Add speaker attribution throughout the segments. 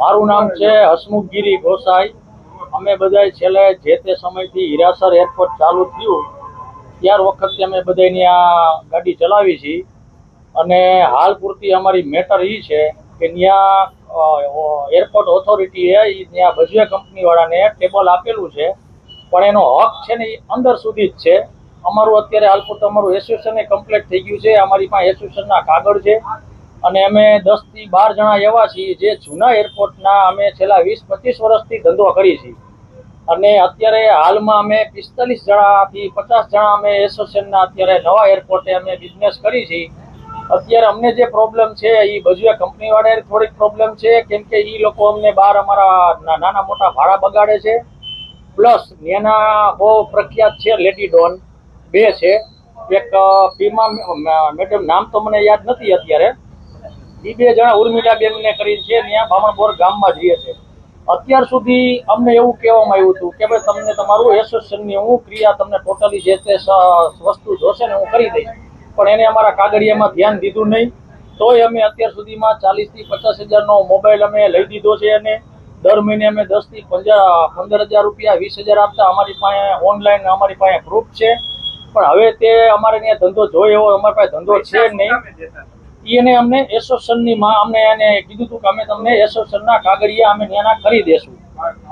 Speaker 1: મારું નામ છે હસમુખગીરી ગોસાઈ. અમે બધા છેલ્લે જે તે સમયથી હિરાસર એરપોર્ટ ચાલુ થયું, ત્યાર વખતથી અમે બધાની ત્યાં ગાડી ચલાવી છીએ અને હાલ પૂરતી અમારી મેટર એ છે કે ત્યાં એરપોર્ટ ઓથોરિટીએ એ ત્યાં ભજવે કંપનીવાળાને ટેબલ આપેલું છે. પણ એનો હક છે ને એ અંદર સુધી જ છે. અમારું અત્યારે હાલ પૂરતું અમારું એસોસિએશન કમ્પ્લીટ થઈ ગયું છે. અમારી પાસે એસોસિએશનના કાગળ છે. અને અમે દસથી બાર જણા એવા છીએ જે જૂના એરપોર્ટના અમે છેલ્લા વીસ, પચીસ વર્ષથી ધંધો કરી છીએ. અને અત્યારે હાલમાં અમે પિસ્તાલીસ જણાથી પચાસ જણા અમે એસોસિએશનના અત્યારે નવા એરપોર્ટે અમે બિઝનેસ કરી છીએ. અત્યારે અમને જે પ્રોબ્લેમ છે એ ભજવે કંપનીવાળાએ થોડીક પ્રોબ્લેમ છે, કેમ કે એ લોકો અમને બહાર અમારા નાના મોટા ભાડા બગાડે છે. પ્લસ એના બહુ પ્રખ્યાત છે લેડી ડોન બે છે. એક ફીમાં મેડમ, નામ તો મને યાદ નથી અત્યારે. એ બે જણા ઉર્મિલાબેન ને કરી છે ત્યાં બામણપોર ગામમાં જ છે. અત્યાર સુધી અમને એવું કહેવામાં આવ્યું હતું કે ભાઈ તમને તમારું એસોસિએશનની હું ક્રિયા તમને ટોટલી જે તે વસ્તુ જોશે ને હું કરી દઈશ. પણ એને અમારા કાગળિયામાં ધ્યાન દીધું નહીં. તોય અમે અત્યાર સુધીમાં ચાલીસથી પચાસ હજારનો મોબાઈલ અમે લઈ દીધો છે અને દર મહિને અમે દસથી પંજા, પંદર હજાર રૂપિયા, વીસ હજાર આપતા અમારી પાસે ઓનલાઈન અમારી પાસે પ્રૂફ છે. પણ હવે તે અમારે ત્યાં ધંધો જોઈએ એવો અમારી પાસે ધંધો છે નહીં. એને અમને એસોસિએશનની અમને એને કીધું હતું કે અમે તમને એસોસિએશનના કાગળિયા અમે ત્યાંના કરી દેશું.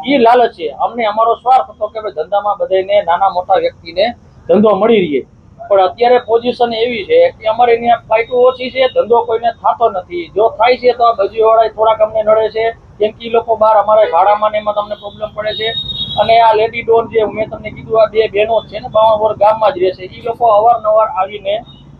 Speaker 1: એ લાલચ છે. અમને અમારો સ્વાર્થ હતો કે ધંધામાં બધાને નાના મોટા વ્યક્તિને ધંધો મળી રહે. પણ અત્યારે પોઝિશન એવી છે કે અમારે ત્યાં ફ્લાઇટો ઓછી છે, ધંધો કોઈને થતો નથી. જો થાય છે તો આ ભજીવાળા થોડાક અમને નડે છે, કેમ કે એ લોકો બહાર અમારે ભાડામાં ને એમાં તમને પ્રોબ્લેમ પડે છે. અને આ લેડી ડોન જે મેં તમને કીધું, આ બે બહેનો છે ને બાવણ ગામમાં જ રહે છે. એ લોકો અવારનવાર આવીને